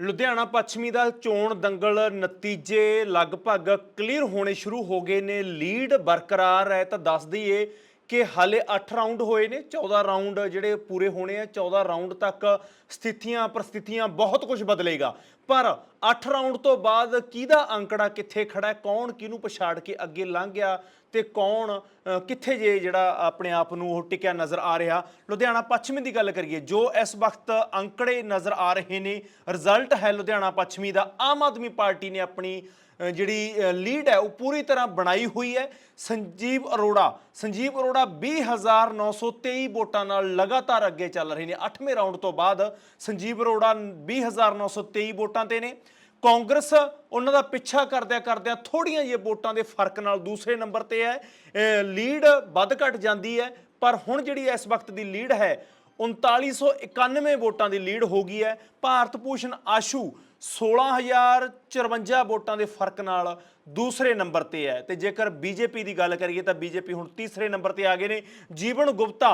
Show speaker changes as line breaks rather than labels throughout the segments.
ਲੁਧਿਆਣਾ ਪੱਛਮੀ ਦਾ ਚੋਣ ਦੰਗਲ ਨਤੀਜੇ ਲਗਭਗ ਕਲੀਅਰ ਹੋਣੇ ਸ਼ੁਰੂ ਹੋ ਗਏ ਨੇ। ਲੀਡ ਬਰਕਰਾਰ ਹੈ ਤਾਂ ਦੱਸ ਦਈਏ ਕਿ ਹਾਲੇ 8 ਰਾਊਂਡ ਹੋਏ ਨੇ 14 ਰਾਊਂਡ ਜਿਹੜੇ ਪੂਰੇ ਹੋਣੇ ਆ 14 ਰਾਊਂਡ ਤੱਕ ਸਥਿਤੀਆਂ, ਪ੍ਰਸਥਿਤੀਆਂ ਬਹੁਤ ਕੁਝ ਬਦਲੇਗਾ। ਪਰ 8 ਰਾਊਂਡ ਤੋਂ ਬਾਅਦ ਕਿਹਦਾ ਅੰਕੜਾ ਕਿੱਥੇ ਖੜਾ ਹੈ, ਕੌਣ ਕਿਹਨੂੰ ਪਛਾੜ ਕੇ ਅੱਗੇ ਲੰਘ ਗਿਆ ਤੇ ਕੌਣ ਕਿੱਥੇ ਜੇ ਜਿਹੜਾ ਆਪਣੇ ਆਪ ਨੂੰ ਉਹ ਟਿਕਿਆ ਨਜ਼ਰ ਆ ਰਿਹਾ। ਲੁਧਿਆਣਾ ਪੱਛਮੀ ਦੀ ਗੱਲ ਕਰੀਏ, ਜੋ ਇਸ ਵਕਤ ਅੰਕੜੇ ਨਜ਼ਰ ਆ ਰਹੇ ਨੇ, ਰਿਜ਼ਲਟ ਹੈ ਲੁਧਿਆਣਾ ਪੱਛਮੀ ਦਾ। ਆਮ ਆਦਮੀ ਪਾਰਟੀ ਨੇ ਆਪਣੀ ਜਿਹੜੀ ਲੀਡ ਹੈ, ਉਹ ਪੂਰੀ ਤਰ੍ਹਾਂ ਬਣਾਈ ਹੋਈ ਹੈ। ਸੰਜੀਵ ਅਰੋੜਾ ਸੰਜੀਵ ਅਰੋੜਾ 20923 ਵੋਟਾਂ ਨਾਲ ਲਗਾਤਾਰ ਅੱਗੇ ਚੱਲ ਰਹੇ ਨੇ। 8ਵੇਂ ਰਾਊਂਡ ਤੋਂ ਬਾਅਦ ਸੰਜੀਵ ਅਰੋੜਾ 20923 ਵੋਟਾਂ ਤੇ ਨੇ। ਕਾਂਗਰਸ ਉਹਨਾਂ ਦਾ ਪਿੱਛਾ ਕਰਦਿਆਂ ਕਰਦਿਆਂ ਥੋੜੀਆਂ ਜਿਹੀਆਂ ਵੋਟਾਂ ਦੇ ਫ਼ਰਕ ਨਾਲ ਦੂਸਰੇ ਨੰਬਰ ਤੇ ਹੈ। ਲੀਡ ਵੱਧ ਘਟ ਜਾਂਦੀ ਹੈ, ਪਰ ਹੁਣ ਜਿਹੜੀ ਇਸ ਵਕਤ ਦੀ ਲੀਡ ਹੈ 3991 ਵੋਟਾਂ ਦੀ ਲੀਡ ਹੋ ਗਈ ਹੈ। ਭਾਰਤ ਭੂਸ਼ਣ ਆਸ਼ੂ 16054 ਵੋਟਾਂ ਦੇ ਫ਼ਰਕ ਨਾਲ ਦੂਸਰੇ ਨੰਬਰ ਤੇ ਹੈ। ਤੇ ਜੇਕਰ ਬੀਜੇਪੀ ਦੀ ਗੱਲ ਕਰੀਏ ਤਾਂ ਬੀਜੇਪੀ ਹੁਣ ਤੀਸਰੇ ਨੰਬਰ ਤੇ ਆ ਗਏ ਨੇ। ਜੀਵਨ ਗੁਪਤਾ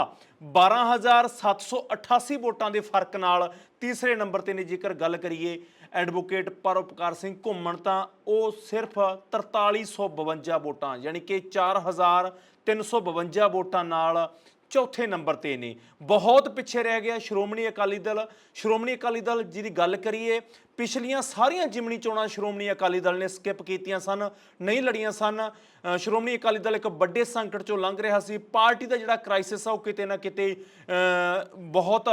12788 ਵੋਟਾਂ ਦੇ ਫ਼ਰਕ ਨਾਲ ਤੀਸਰੇ ਨੰਬਰ ਤੇ ਨੇ। ਜੇਕਰ ਗੱਲ ਕਰੀਏ ਐਡਵੋਕੇਟ ਪਰਉਪਕਾਰ ਸਿੰਘ ਘੁੰਮਣ ਤਾਂ ਉਹ ਸਿਰਫ 4352 ਵੋਟਾਂ, ਯਾਨੀ ਕਿ 4352 ਵੋਟਾਂ ਨਾਲ ਚੌਥੇ ਨੰਬਰ ਤੇ ਨੇ। ਬਹੁਤ ਪਿੱਛੇ ਰਹਿ ਗਿਆ ਸ਼੍ਰੋਮਣੀ ਅਕਾਲੀ ਦਲ। ਸ਼੍ਰੋਮਣੀ ਅਕਾਲੀ ਦਲ ਜਿਹਦੀ ਗੱਲ ਕਰੀਏ, ਪਿਛਲੀਆਂ ਸਾਰੀਆਂ ਜਿਮਣੀ ਚੋਣਾਂ ਸ਼੍ਰੋਮਣੀ ਅਕਾਲੀ ਦਲ ਨੇ ਸਕਿਪ ਕੀਤੀਆਂ ਸਨ, ਨਹੀਂ ਲੜੀਆਂ ਸਨ। ਸ਼੍ਰੋਮਣੀ ਅਕਾਲੀ ਦਲ ਇੱਕ ਵੱਡੇ ਸੰਕਟ ਚੋਂ ਲੰਘ ਰਿਹਾ ਸੀ। ਪਾਰਟੀ ਦਾ ਜਿਹੜਾ ਕ੍ਰਾਈਸਿਸ ਆ, ਉਹ ਕਿਤੇ ਨਾ ਕਿਤੇ ਬਹੁਤ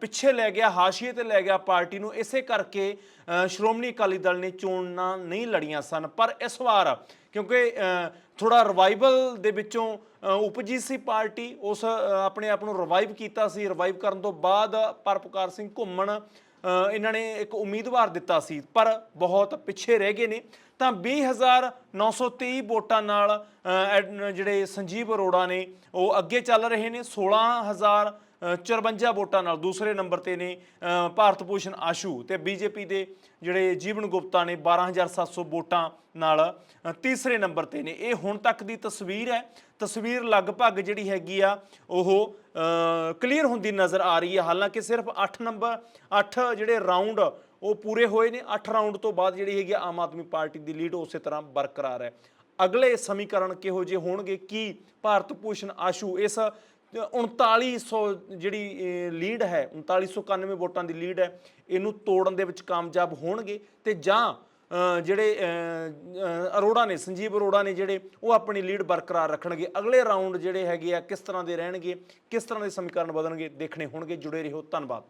ਪਿੱਛੇ ਲੈ ਗਿਆ, ਹਾਸ਼ੀਏ ਤੇ ਲੈ ਗਿਆ ਪਾਰਟੀ ਨੂੰ। ਇਸੇ ਕਰਕੇ ਸ਼੍ਰੋਮਣੀ ਅਕਾਲੀ ਦਲ ਨੇ ਚੋਣਾਂ ਨਹੀਂ ਲੜੀਆਂ ਸਨ। ਪਰ ਇਸ ਵਾਰ, ਕਿਉਂਕਿ ਥੋੜਾ ਰਿਵਾਈਵਲ ਦੇ ਵਿੱਚੋਂ ਉਪਜੀ ਸੀ ਪਾਰਟੀ ਉਸ ਆਪਣੇ ਆਪ ਨੂੰ ਰਿਵਾਈਵ ਕੀਤਾ ਸੀ। ਰਿਵਾਈਵ ਕਰਨ ਤੋਂ ਬਾਅਦ ਪਰਪਕਾਰ ਸਿੰਘ ਘੁੰਮਣ ਇਹਨਾਂ ਨੇ ਇੱਕ ਉਮੀਦਵਾਰ ਦਿੱਤਾ ਸੀ। ਪਰ ਬਹੁਤ ਪਿੱਛੇ ਰਹਿ ਗਏ ਨੇ। ਤਾਂ 20923 ਵੋਟਾਂ ਨਾਲ ਐਡ- ਜਿਹੜੇ ਸੰਜੀਵ ਅਰੋੜਾ ਨੇ ਉਹ ਅੱਗੇ ਚੱਲ ਰਹੇ ਨੇ। 16000 ਅ, 54 ਵੋਟਾਂ ਨਾਲ ਦੂਸਰੇ ਨੰਬਰ ਤੇ ਨੇ ਭਾਰਤ ਭੂਸ਼ਣ ਆਸ਼ੂ ਤੇ ਬੀਜੇਪੀ ਦੇ ਜਿਹੜੇ ਜੀਵਨ ਗੁਪਤਾ ਨੇ 12700 ਵੋਟਾਂ ਨਾਲ ਤੀਸਰੇ ਨੰਬਰ ਤੇ ਨੇ। ਇਹ ਹੁਣ ਤੱਕ ਦੀ ਤਸਵੀਰ ਹੈ। ਤਸਵੀਰ ਲਗਭਗ ਜਿਹੜੀ ਹੈਗੀ ਆ, ਉਹ ਕਲੀਅਰ ਹੁੰਦੀ ਨਜ਼ਰ ਆ ਰਹੀ ਹੈ। ਹਾਲਾਂਕਿ ਸਿਰਫ 8 ਨੰਬਰ 8 ਜਿਹੜੇ ਰਾਊਂਡ, ਉਹ ਪੂਰੇ ਹੋਏ ਨੇ। 8 ਰਾਊਂਡ ਤੋਂ ਬਾਅਦ ਜਿਹੜੀ ਹੈਗੀ ਆਮ ਆਦਮੀ ਪਾਰਟੀ ਦੀ ਲੀਡ ਉਸੇ ਤਰ੍ਹਾਂ ਬਰਕਰਾਰ ਹੈ। ਅਗਲੇ ਸਮੀਕਰਨ ਕਿਹੋ ਜਿਹੇ ਹੋਣਗੇ? ਕੀ ਭਾਰਤ ਭੂਸ਼ਣ ਆਸ਼ੂ ਇਸ 3900 ਜਿਹੜੀ ਲੀਡ ਹੈ 3991 ਵੋਟਾਂ ਦੀ ਲੀਡ ਹੈ, ਇਹਨੂੰ ਤੋੜਨ ਦੇ ਵਿੱਚ ਕਾਮਯਾਬ ਹੋਣਗੇ ਤੇ ਜਾਂ ਜਿਹੜੇ ਅਰੋੜਾ ਨੇ, ਸੰਜੀਵ ਅਰੋੜਾ ਨੇ ਜਿਹੜੇ, ਉਹ ਆਪਣੀ ਲੀਡ ਬਰਕਰਾਰ ਰੱਖਣਗੇ। ਅਗਲੇ ਰਾਊਂਡ ਜਿਹੜੇ ਹੈਗੇ ਆ, ਕਿਸ ਤਰ੍ਹਾਂ ਦੇ ਰਹਿਣਗੇ, ਕਿਸ ਤਰ੍ਹਾਂ ਦੇ ਸਮੀਕਰਨ ਬਦਲਣਗੇ ਦੇਖਣੇ ਹੋਣਗੇ। ਜੁੜੇ ਰਹੋ। ਧੰਨਵਾਦ।